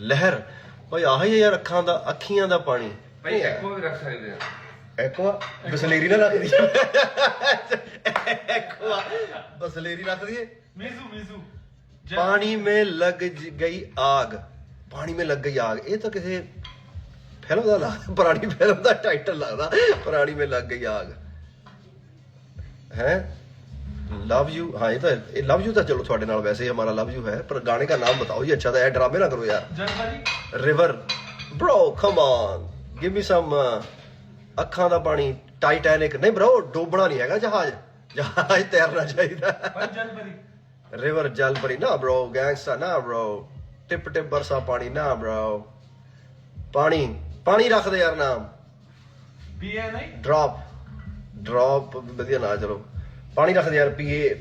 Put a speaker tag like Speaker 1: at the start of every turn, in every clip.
Speaker 1: ਲਹਿਰ। ਓਏ ਆਹ ਹੀ ਯਾਰ ਅੱਖਾਂ ਦਾ ਅੱਖੀਆਂ ਦਾ ਪਾਣੀ।
Speaker 2: ਭਾਈ ਐਕੋ ਵੀ ਰੱਖ ਸਕਦੇ ਆ।
Speaker 1: ਐਕਵਾ ਬਸਲੇਰੀ ਨਾ ਰੱਖ ਦਈਏ। ਐਕਵਾ ਬਸਲੇਰੀ ਰੱਖ ਦਈਏ।
Speaker 3: ਮੀਜ਼ੂ ਮੀਜ਼ੂ।
Speaker 1: ਪਾਣੀ ਮੇ ਲੱਗ ਗਈ ਆਗ। ਪਾਣੀ ਮੇ ਲੱਗ ਗਈ ਆਗ। ਇਹ ਤਾਂ ਕਿਸੇ ਫਿਲਮ ਦਾ ਲੱਗਦਾ ਪੁਰਾਣੀ ਫਿਲਮ ਦਾ ਟਾਈਟਲ ਲੱਗਦਾ। ਪੁਰਾਣੀ ਮੇ ਲੱਗ ਗਈ ਆਗ। ਹੈ? ਲਵ ਯੂ ਹਾਂ ਇਹ ਤਾਂ ਇਹ ਲਵ ਯੂ ਤਾਂ ਚਲੋ ਤੁਹਾਡੇ ਨਾਲ ਵੈਸੇ ਹੀ ਹਮਾਰਾ ਲਵ ਯੂ ਹੈ ਪਰ ਗਾਣੇ ਦਾ ਨਾਮ बताओ ये अच्छा था ये ड्रामे ना करो यार
Speaker 3: ਜਨਵਰੀ
Speaker 1: river bro come on give me some uh, ਅੱਖਾਂ ਦਾ ਪਾਣੀ ਟਾਈਟੈਨਿਕ ਨਹੀਂ bro ਡੋਬਣਾ ਨਹੀਂ ਹੈਗਾ ਜਹਾਜ਼ ਜਹਾਜ਼ ਤੈਰਨਾ ਚਾਹੀਦਾ
Speaker 3: ਭਾਈ ਜਨਵਰੀ
Speaker 1: ਰਿਵਰ ਜਲ ਪਰੀ ਨਾ bro ਗੈਂਗਸਟਰ ਨਾ bro ਟਿਪ ਟਿਪ ਬਰਸਾ ਪਾਣੀ ਨਾ bro ਪਾਣੀ ਪਾਣੀ ਰੱਖ ਦੇ ਯਾਰ ਨਾਮ
Speaker 3: B N I
Speaker 1: drop drop ਵਧੀਆ ਨਾ ਚਲੋ ਪਾਣੀ ਰੱਖ ਦੇ ਯਾਰ ਪੀਏ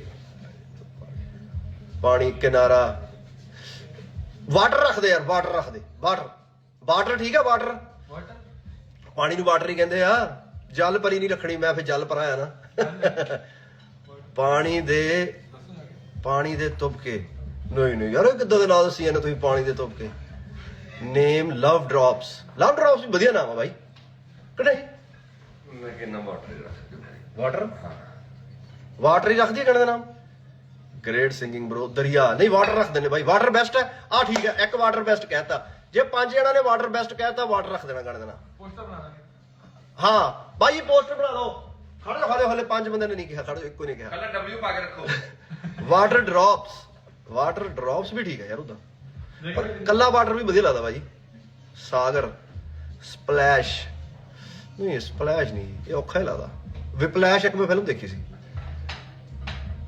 Speaker 1: ਪਾਣੀ ਕਿਨਾਰਾ। ਵਾਟਰ ਰੱਖ ਦੇ ਯਾਰ ਵਾਟਰ ਰੱਖ ਦੇ ਵਾਟਰ ਵਾਟਰ ਠੀਕ ਹੈ ਵਾਟਰ
Speaker 3: ਵਾਟਰ
Speaker 1: ਪਾਣੀ ਨੂੰ ਵਾਟਰ ਹੀ ਕਹਿੰਦੇ ਆ। ਜਲ ਪਰੀ ਨਹੀਂ ਰੱਖਣੀ ਮੈਂ ਫਿਰ ਜਲ ਪਰਾਇਆ ਨਾ। ਪਾਣੀ ਦੇ ਪਾਣੀ ਦੇ ਤੁਪਕੇ। ਨਹੀਂ ਨਹੀਂ ਯਾਰ ਇਹ ਕਿੱਦਾਂ ਦੇ ਨਾਂ ਦੱਸੀ ਜਾਂਦੇ ਤੁਸੀਂ ਪਾਣੀ ਦੇ ਤੁਪਕੇ? Name love drops love drops ਵੀ ਵਧੀਆ ਨਾਮ ਆ ਬਾਈ। ਕਿਹੜਾ?
Speaker 2: ਮੈਂ ਕਿੰਨਾ ਵਾਟਰ ਰੱਖ ਸਕਦੇ
Speaker 1: ਵਾਟਰ ਵਾਟਰ ਹੀ ਰੱਖਦੀ ਗਾਣੇ ਦਾ ਨਾਮ? ਗ੍ਰੇਟ ਸਿੰਗਿੰਗ ਬ్రో ਦਰਿਆ। ਨਹੀਂ ਵਾਟਰ ਰੱਖ ਦਿੰਦੇ ਬਾਈ। ਵਾਟਰ ਬੈਸਟ ਹੈ। ਆ ਠੀਕ ਹੈ ਇੱਕ ਵਾਟਰ ਬੈਸਟ ਕਹਿਤਾ। ਜੇ ਪੰਜ ਜਣਾਂ ਨੇ ਵਾਟਰ ਬੈਸਟ ਕਹਿਤਾ ਵਾਟਰ ਰੱਖ ਦੇਣਾ ਗਾਣੇ ਦਾ ਨਾਮ।
Speaker 3: ਪੋਸਟਰ ਬਣਾ ਦਾਂਗੇ।
Speaker 1: ਹਾਂ ਬਾਈ ਪੋਸਟਰ ਬਣਾ ਲਓ। ਖੜੋ ਹਲੇ ਹਲੇ ਪੰਜ ਬੰਦੇ ਨੇ ਨਹੀਂ ਕਿਹਾ ਖੜੋ ਇੱਕੋ ਨੇ ਕਿਹਾ।
Speaker 2: ਕੱਲਾ ਡਬਲਯੂ ਪਾ ਕੇ ਰੱਖੋ।
Speaker 1: ਵਾਟਰ ਡ੍ਰੌਪਸ ਵਾਟਰ ਡ੍ਰੌਪਸ ਵੀ ਠੀਕ ਹੈ ਯਾਰ ਉਹਦਾ ਪਰ ਕੱਲਾ ਵਾਟਰ ਵੀ ਵਧੀਆ ਲੱਗਦਾ ਬਾਈ। ਸਾਗਰ। ਸਪਲੈਸ਼ ਨਹੀਂ ਸਪਲੈਸ਼ ਨਹੀਂ ਇਹ ਔਖਾ ਹੀ ਲੱਗਦਾ। ਵਿਪਲੈਸ਼ ਇੱਕ ਮੈਂ ਫਿਲਮ ਦੇਖੀ ਸੀ।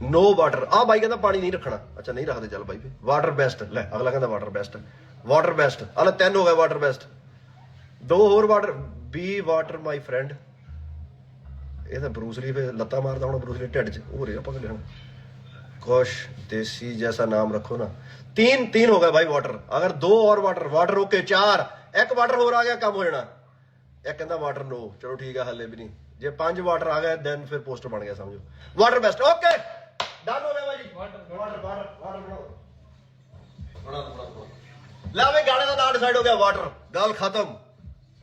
Speaker 1: ਨੋ ਵਾਟਰ ਆ ਬਾਈ ਕਹਿੰਦਾ ਪਾਣੀ ਨਹੀਂ ਰੱਖਣਾ ਅੱਛਾ ਨਹੀਂ ਰੱਖਦੇ ਚੱਲ ਬਾਈ ਵਾਟਰ ਬੈਸਟ ਲੈ ਅਗਲਾ ਕਹਿੰਦਾ ਵਾਟਰ ਬੈਸਟ ਵਾਟਰ ਬੈਸਟ ਹਲੇ ਤਿੰਨ ਹੋ ਗਏ ਵਾਟਰ ਬੈਸਟ ਦੋ ਹੋਰ water B water my friend ਇਹ ਤਾਂ ਬਰੂਸ ਲੀ ਫੇ ਲੱਤਾਂ ਮਾਰਦਾ ਹੁਣ ਬਰੂਸ ਲੀ ਢਿੱਡ 'ਚ ਹੋ ਰਿਹਾ ਆਪਾਂ ਕਿ ਲਿਖਣਾ कुछ देसी जैसा नाम रखो ना तीन तीन हो गए भाई वाटर अगर दो और वाटर वाटर ओके चार एक वाटर ਹੋਰ ਆ ਗਿਆ ਕੰਮ ਹੋ ਜਾਣਾ ਇੱਕ ਕਹਿੰਦਾ ਵਾਟਰ ਨੋ ਚਲੋ ਠੀਕ ਆ ਹੱਲੇ ਵੀ ਨਹੀਂ ਜੇ ਪੰਜ ਵਾਟਰ ਆ ਗਏ ਦੈਨ ਫਿਰ ਪੋਸਟਰ ਬਣ ਗਿਆ ਸਮਝੋ ਵਾਟਰ ਬੈਸਟ ਓਕੇ ਡਨ ਹੋ ਗਿਆ ਭਾਈ ਵਾਟਰ ਵਾਟਰ ਵਾਟਰ ਵਾਟਰ ਬਣਾਓ। ਬਣਾ ਬਣਾ ਬਣਾ ਲੈ ਵੇ ਗਾਣੇ ਦਾ ਨਾਂ ਡਿਸਾਈਡ ਹੋ ਗਿਆ ਵਾਟਰ ਗੱਲ ਖਤਮ।